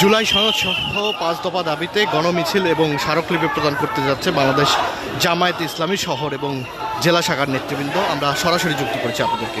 জুলাই সনদ সহ পাঁচ দফা দাবিতে গণমিছিল এবং স্মারকলিপি প্রদান করতে যাচ্ছে বাংলাদেশ জামায়াত ইসলামী শহর এবং জেলা শাখার নেতৃবৃন্দ। আমরা সরাসরি যুক্ত করেছি আপনাদেরকে।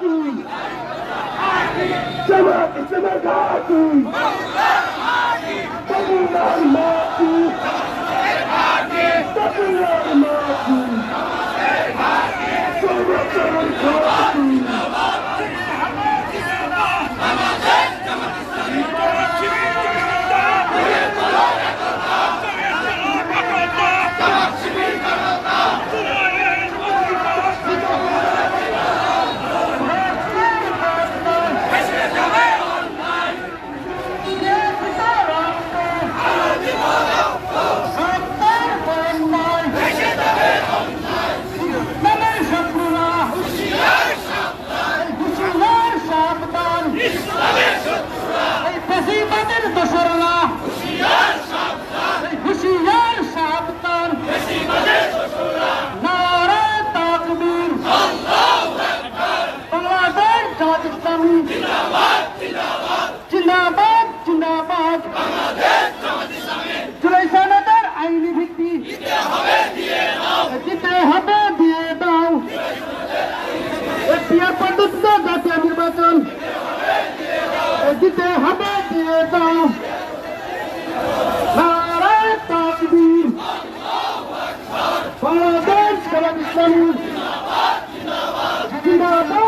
Vandana! Berkase! Berkase! Arapçılı! Arapçılı! Evaret! Mekka! সংসদে দাবি পাল্লা দাবি পাল্লা চাইবারে ঘাটি জিন্দাবাদ জিন্দাবাদ। জুলাই সনদের আইনি ভিত্তি। দিতে হবে, দিয়ে দাও। এখতিয়ার পদ্ধতিতে জাতীয় নির্বাচন। দিতে হবে, দিয়ে দাও। নারায় তাকবীর। বাংলাদেশ জামাত ইসলামী। জিন্দাবাদ।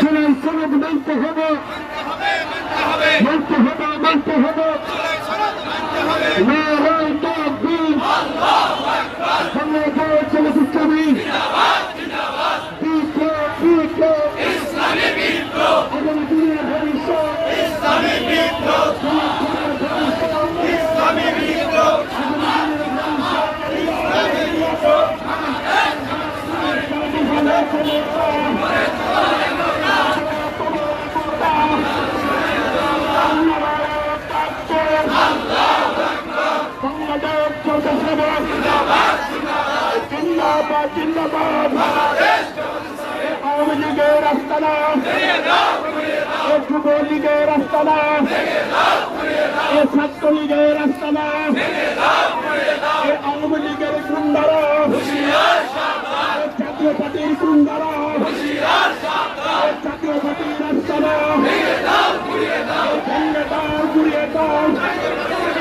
জুলাই সনদ মানতে হবে। মানতে হবে মানতে হবে। নারায় তাকবীর। বাংলাদেশ জামাত ইসলামী বিপ্লব বিপ্লব আগামী দিনের ভবিষ্যৎ বাংলাদেশ জিন্দাবাদ জিন্দাবাদ জিন্দাবাদ আওয়ামী লীগের আস্তানা এ যুব লীগের আস্তানা এ ছাত্র লীগের আস্তানা এ আওয়ামী লীগের এ জাতীয় পার্টির এ জাতীয় পার্টির আস্তানা ভেঙে দাও গুড়িয়ে দাও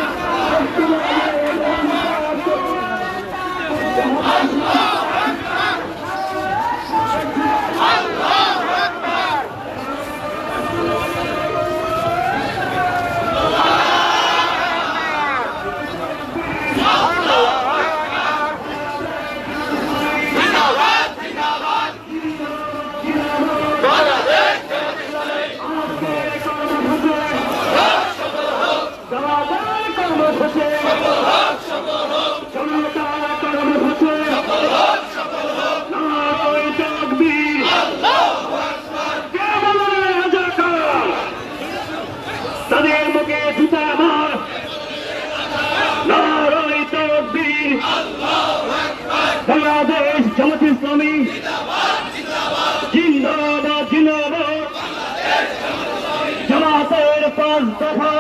পাঁচ দফা।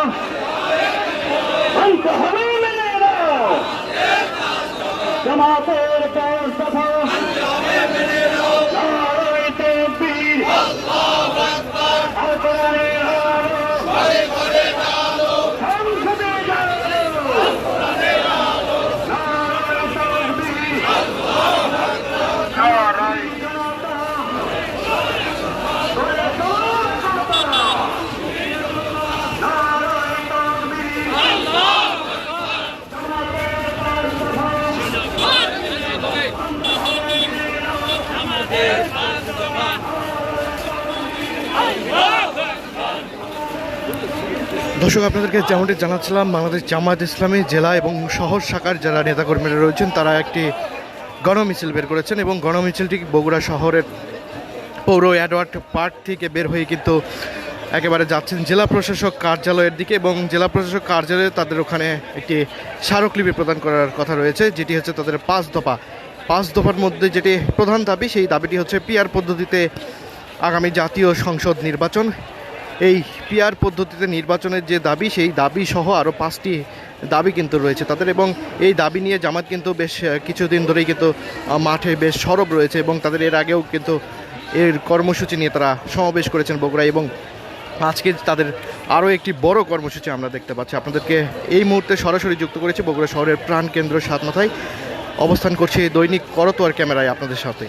অন্ত হবে জামাতের পাঁচ দফা নারায় তাকবীর আর কোরআনের আলো সংসদে যাও নারায় তাকবীর নারায় জনতা করে দাও জনতা নারায় তাকবীর দর্শক, আপনাদেরকে যেমনটি জানাচ্ছিলাম, বাংলাদেশ জামায়াত ইসলামী জেলা এবং শহর শাখার যারা নেতাকর্মীরা রয়েছেন, তারা একটি গণমিছিল বের করেছেন এবং গণমিছিলটি বগুড়া শহরের পৌর অ্যাডওয়ার্ড পার্ক থেকে বের হয়ে কিন্তু একেবারে যাচ্ছেন জেলা প্রশাসক কার্যালয়ের দিকে এবং জেলা প্রশাসক কার্যালয়ে তাদের ওখানে একটি স্মারকলিপি প্রদান করার কথা রয়েছে, যেটি হচ্ছে তাদের পাঁচ দফা। পাঁচ দফার মধ্যে যেটি প্রধান দাবি, সেই দাবিটি হচ্ছে পিআর পদ্ধতিতে আগামী জাতীয় সংসদ নির্বাচন। এই পিআর পদ্ধতিতে নির্বাচনের যে দাবি, সেই দাবি সহ আরও পাঁচটি দাবি কিন্তু রয়েছে তাদের এবং এই দাবি নিয়ে জামাত কিন্তু বেশ কিছুদিন ধরেই কিন্তু মাঠে বেশ সরব রয়েছে এবং তাদের এর আগেও কিন্তু এর কর্মসূচি নিয়ে তারা সমাবেশ করেছেন বগুড়ায় এবং আজকে তাদের আরও একটি বড় কর্মসূচি আমরা দেখতে পাচ্ছি। আপনাদেরকে এই মুহূর্তে সরাসরি যুক্ত করেছি বগুড়া শহরের প্রাণকেন্দ্র সাতমাথায় অবস্থান করছে দৈনিক করতোয়ার ক্যামেরায় আপনাদের সাথে।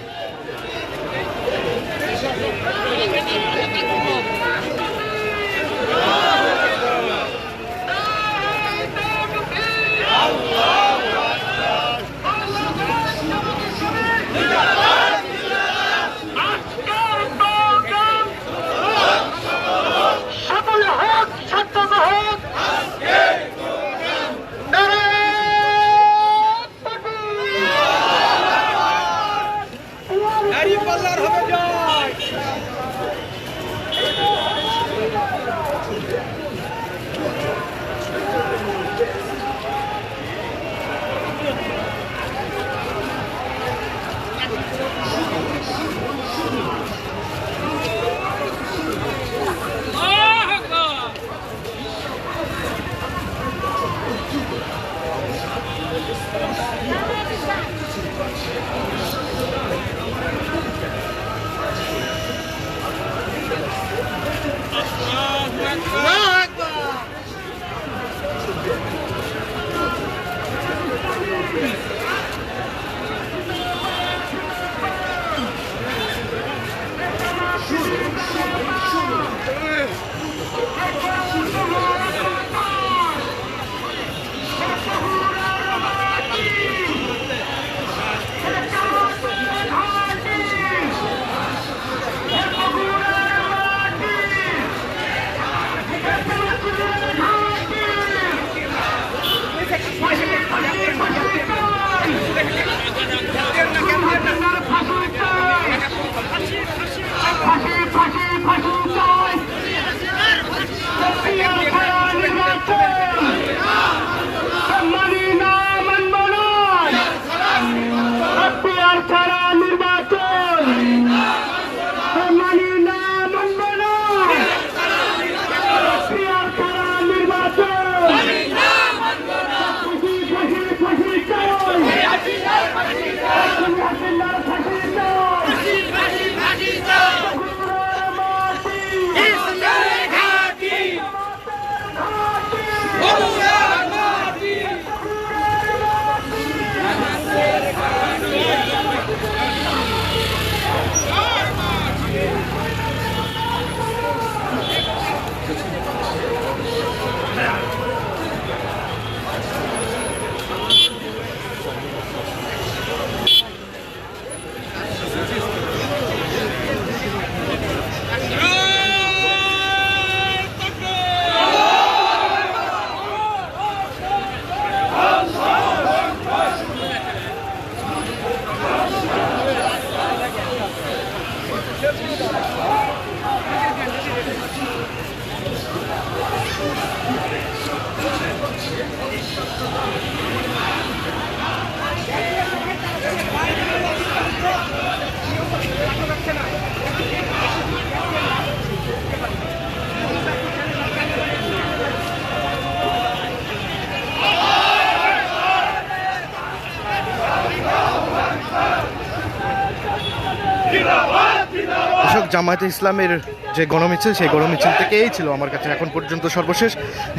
জামায়াতে ইসলামের যে গণমিছিল, সেই গণমিছিল থেকেই ছিল আমার কাছে এখন পর্যন্ত সর্বশেষ।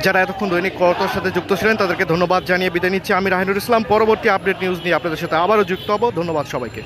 যারা এতক্ষণ দৈনিক কর্তার সাথে যুক্ত ছিলেন, তাদেরকে ধন্যবাদ জানিয়ে বিদায় নিচ্ছি। আমি রাহিনুর ইসলাম, পরবর্তী আপডেট নিউজ নিয়ে আপনাদের সাথে আবারও যুক্ত হব। ধন্যবাদ সবাইকে।